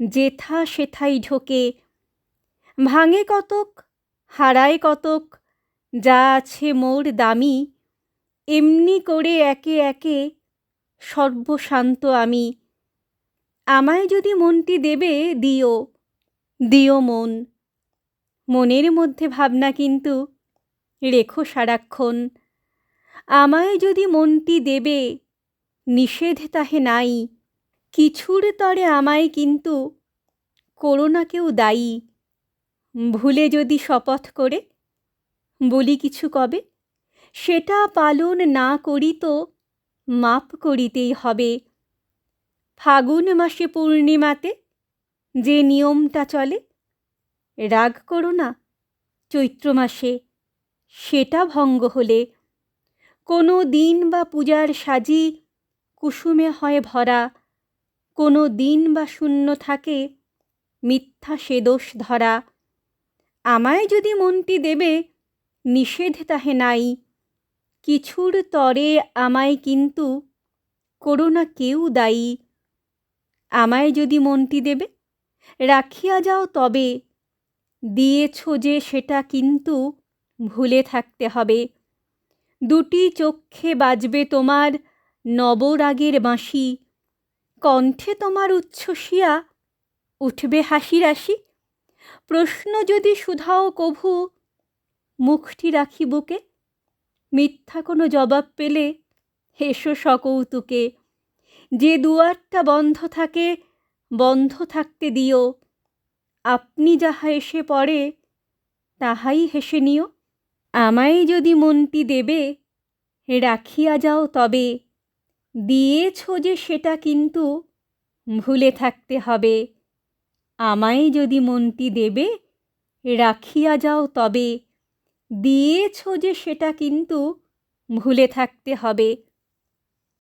যেথা সেথাই ঢোকে। ভাঙে কতক, হারায় কতক, যা আছে মোর দামি, এমনি করে একে একে সর্বশান্ত আমি। আমায় যদি মনটি দেবে, দিও দিও মন। মনের মধ্যে ভাবনা কিন্তু, রেখো সারাক্ষণ। আমায় যদি মনটি দেবে, নিষেধ তাহে নাই। কিছুর তরে আমায় কিন্তু করো না কেউ দায়ী। ভুলে যদি শপথ করে, বলি কিছু কবে? সেটা পালন না করি তো মাপ করিতেই হবে। ফাগুন মাসে পূর্ণিমাতে যে নিয়মটা চলে, রাগ করো না চৈত্র মাসে, সেটা ভঙ্গ হলে। কোনো দিন বা পূজার সাজি কুসুমে হয় ভরা কোনো দিন বা শূন্য থাকে, মিথ্যা সে দোষ ধরা। আমায় যদি মনটি দেবে, নিষেধ তাহে নাই। কিছুর তরে আমায় কিন্তু করো না কেউ দায়ী। আমায় যদি মনটি দেবে, রাখিয়া যাও তবে। দিয়েছ যে সেটা কিন্তু ভুলে থাকতে হবে। দুটি চক্ষে বাজবে তোমার নবরাগের বাঁশি। কণ্ঠে তোমার উচ্ছ্বসিয়া, উঠবে হাসি রাশি। প্রশ্ন যদি শুধাও কভু, মুখটি রাখি বুকে। মিথ্যা কোনো জবাব পেলে, হেসো সকৌতুকে। যে দুয়ারটা বন্ধ থাকে, বন্ধ থাকতে দিও। আপনি যাহা এসে পড়ে, তাহাই হেসে নিও। আমায় যদি মনটি দেবে, রাখিয়া যাও তবে। দিয়েছ যে সেটা কিন্তু ভুলে থাকতে হবে। আমায় যদি মনটি দেবে, রাখিয়া যাও তবে। দিয়েছ যে সেটা কিন্তু ভুলে থাকতে হবে।